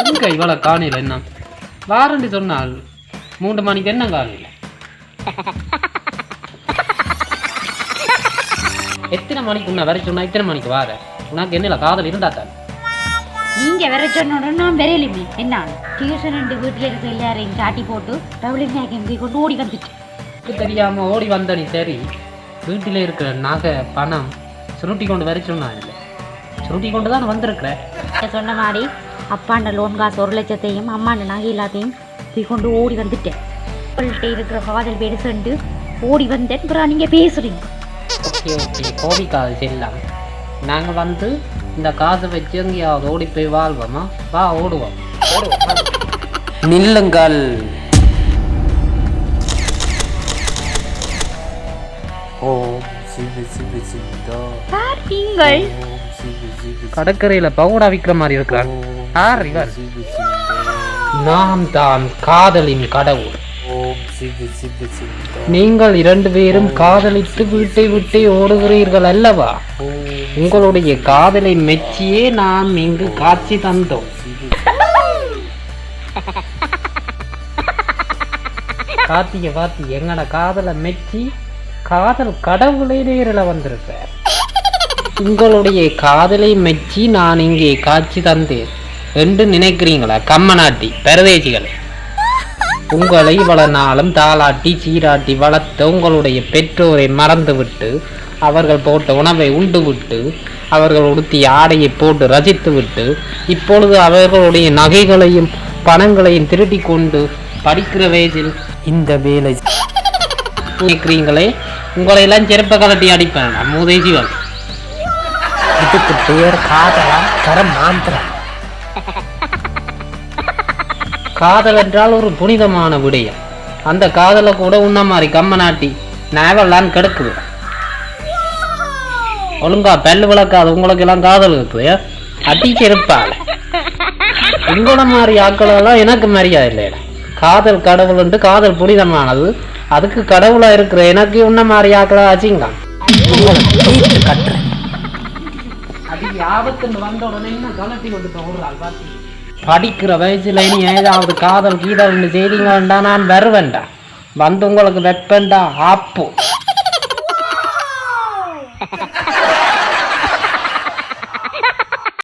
எங்க இவ்வளவு காணையில் என்ன? வாரண்டி சொன்னால் மூன்று மணிக்கு என்ன காலையில்? எத்தனை மணிக்கு உன்னை வர சொன்னா இத்தனை மணிக்கு வார? உனக்கு என்னல காதல் இருந்தா தான். நீங்க வர சொன்ன உடனே நான் வரையிலுமே. என்ன? டியூஷன் ரெண்டு வீட்டுல இருக்க எல்லாரையும் சாட்டி போட்டு டவுலிங் போய் கொண்டு ஓடி வந்துட்டேன் எனக்கு தெரியாம ஓடி வந்த நீ சரி வீட்டில் இருக்கிற நகை பணம் சுருட்டி கொண்டு வர சொன்னா இல்லை சுருட்டி கொண்டு தான் வந்திருக்கிற? நீங்க சொன்ன மாதிரி அப்பாண்ட லோன் காசு ஒரு லட்சத்தையும் அம்மாண்ட நகை எல்லாத்தையும் கொண்டு ஓடி வந்துட்டேன். உங்கள்கிட்ட இருக்கிற காதல் பெருசுண்டு ஓடி வந்தேன். அப்புறம் நீங்க பேசுறீங்க. Okay okay. கோபிக்காது செல்லாம் நாங்கள் வந்து இந்த காசை வச்சு எங்கேயாவது ஓடி போய் வாழ்வோமா? வா ஓடுவோம். நில்லுங்கள். ஓம் சிவ சிவ சிவா யார் நீங்கள் ஓம் சிவ சிவ கடற்கரையில பவுடா விற்கிற மாதிரி இருக்கிறார் நாம் தான் காதலின் கடவுள். நீங்கள் இரண்டு பேரும் காதலித்து வீட்டை விட்டு ஓடுகிறீர்கள் அல்லவா? உங்களுடைய காதலை மெச்சியே நாம் இங்கு காட்சி தந்தோம். கார்த்திகை கார்த்தி எங்கட காதலை மெச்சி காதல் கடவுளே நேரில் வந்திருப்பார். உங்களுடைய காதலை மெச்சி நான் இங்கே காட்சி தந்தேன். என்று நினைக்கிறீங்களா கம்மநாட்டி பரதேசிகளே? உங்களை இவ்வளவு நாளும் தாளாட்டி சீராட்டி வளர்த்த உங்களுடைய பெற்றோரை மறந்துவிட்டு அவர்கள் போட்ட உணவை உண்டுவிட்டு அவர்கள் உடுத்திய ஆடையை போட்டு ரசித்துவிட்டு இப்பொழுது அவர்களுடைய நகைகளையும் பணங்களையும் திருட்டி கொண்டு படிக்கிற வயதில் இந்த வேலை நினைக்கிறீங்களே? உங்களை எல்லாம் செருப்ப கலட்டி அடிப்பேன் மூதேசிவன் இதுக்கு பெயர் காதலா கர மாந்திரம் காதல் என்றால் ஒரு புனிதமான விடயம். அந்த காதலை கூட உன்ன மாதிரி கம்ம நாட்டி நாவெல்லாம் கெடுக்குது. ஒழுங்கா பல்லு விளக்காது உங்களுக்கு எல்லாம் காதல் இருக்குது அடிச்சு இருப்பாள். உங்கள மாதிரி ஆக்களெல்லாம் எனக்கு மரியாதை இல்லைடா. காதல் கடவுள்ன்ட்டு காதல் புனிதமானது. அதுக்கு கடவுளா இருக்கிற எனக்கு உன்ன மாதிரி ஆக்களா ஆச்சுங்க அது ஆபத்துன்னு வந்த உடனே கலட்டி பாத்தி? படிக்கிற வயசுல இனி ஏதாவது காதல் கீதல்னு வேண்டாம் நான் வருவேன்டா. வந்து உங்களுக்கு வெப்பண்டா ஆப்பு.